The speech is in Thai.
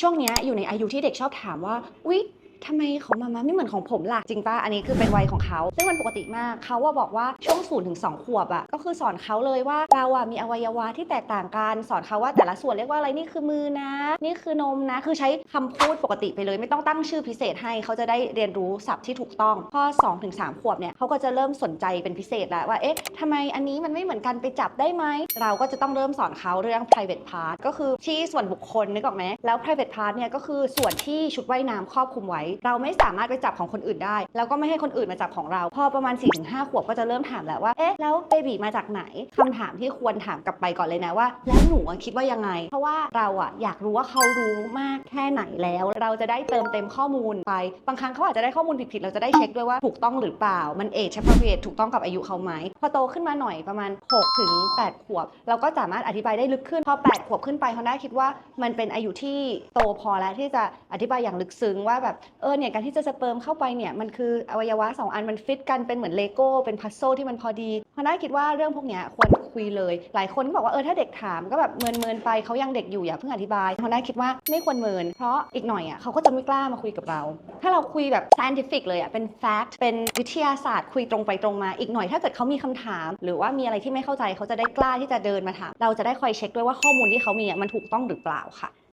ช่วงนี้อยู่ในอายุที่เด็กชอบถามว่าอุ๊ย ทำไมของมามาไม่เหมือนของผมล่ะ จริงป่ะ อันนี้คือเป็นวัยของเขา ซึ่งมันปกติมาก เขาว่าบอกว่าช่วง0ูนถึงสองขวบอะ่ะ ก็คือสอนเขาเลยว่าเราอะมีอวัยวะที่แตกต่างกัน สอนเขาว่าแต่ละส่วนเรียกว่าอะไร นี่คือมือนะ นี่คือนมนะ คือใช้คำพูดปกติไปเลย ไม่ต้องตั้งชื่อพิเศษให้ เขาจะได้เรียนรู้ศัพท์ที่ถูกต้อง พอ2อถึงสขวบเนี่ยเขาก็จะเริ่มสนใจเป็นพิเศษแล้วว่า เอ๊ะทำไมอันนี้มันไม่เหมือนกันไปจับได้ไหม เราก็จะต้องเริ่มสอนเขาเรื่อง private part ก็คือที่ส่วนบุคคลนึกออกไหมแล้ว private part เนี่ยก็คือส่วนที่ชุดว่ายน้ำครอบคลุมไว้เราไม่สามารถไปจับของคนอื่นได้ แล้วก็ไม่ให้คนอื่นมาจับของเรา พอประมาณ4-5ขวบก็จะเริ่มถามแล้วว่า เอ๊ะ แล้วเบบีมาจากไหนคำถามที่ควรถามกลับไปก่อนเลยนะว่า แล้วหนูคิดว่ายังไง เพราะว่าเราอะอยากรู้ว่าเขารู้มากแค่ไหนแล้ว เราจะได้เติมเต็มข้อมูลไป บางครั้งเขาอาจจะได้ข้อมูลผิดๆ เราจะได้เช็คด้วยว่าถูกต้องหรือเปล่า มันเอช appropriate ถูกต้องกับอายุเขาไหม พอโตขึ้นมาหน่อยประมาณ6ถึง8ขวบ เราก็สามารถอธิบายได้ลึกขึ้น พอ 8 ขวบขึ้นไปฮอนด้าคิดว่ามันเป็นอายุที่โตพอแล้วที่จะอธิบายอย่างลึกซึ้งว่าแบบเออเนี่ยการที่จะสเปิร์มเข้าไปเนี่ยมันคืออวัยวะสองอันมันฟิตกันเป็นเหมือนเลโก้เป็นพัซโซที่มันพอดีฮอนด้าคิดว่าเรื่องพวกเนี้ยควรคุยเลย หลายคนก็บอกว่าเออถ้าเด็กถามก็แบบเมินเมินๆไปเขายังเด็กอยู่อย่าเพิ่งอธิบายฮอนด้าคิดว่าไม่ควรเมิน เพราะอีกหน่อยอะเขาก็จะไม่กล้ามาคุยกับเรา ถ้าเราคุยแบบ scientific เลยอะเป็น fact เป็นวิทยาศาสตร์ คุยตรงไปตรงมา อีกหน่อยถ้าเกิดเขามีคำถาม หรือว่ามีอะไรที่ไม่เข้าใจเขาจะได้กล้าที่จะเดินมาถาม เราจะได้คอยเช็คด้วยว่าข้อมูลที่เขามีอะมันถูกต้องหรือเปล่าค่ะ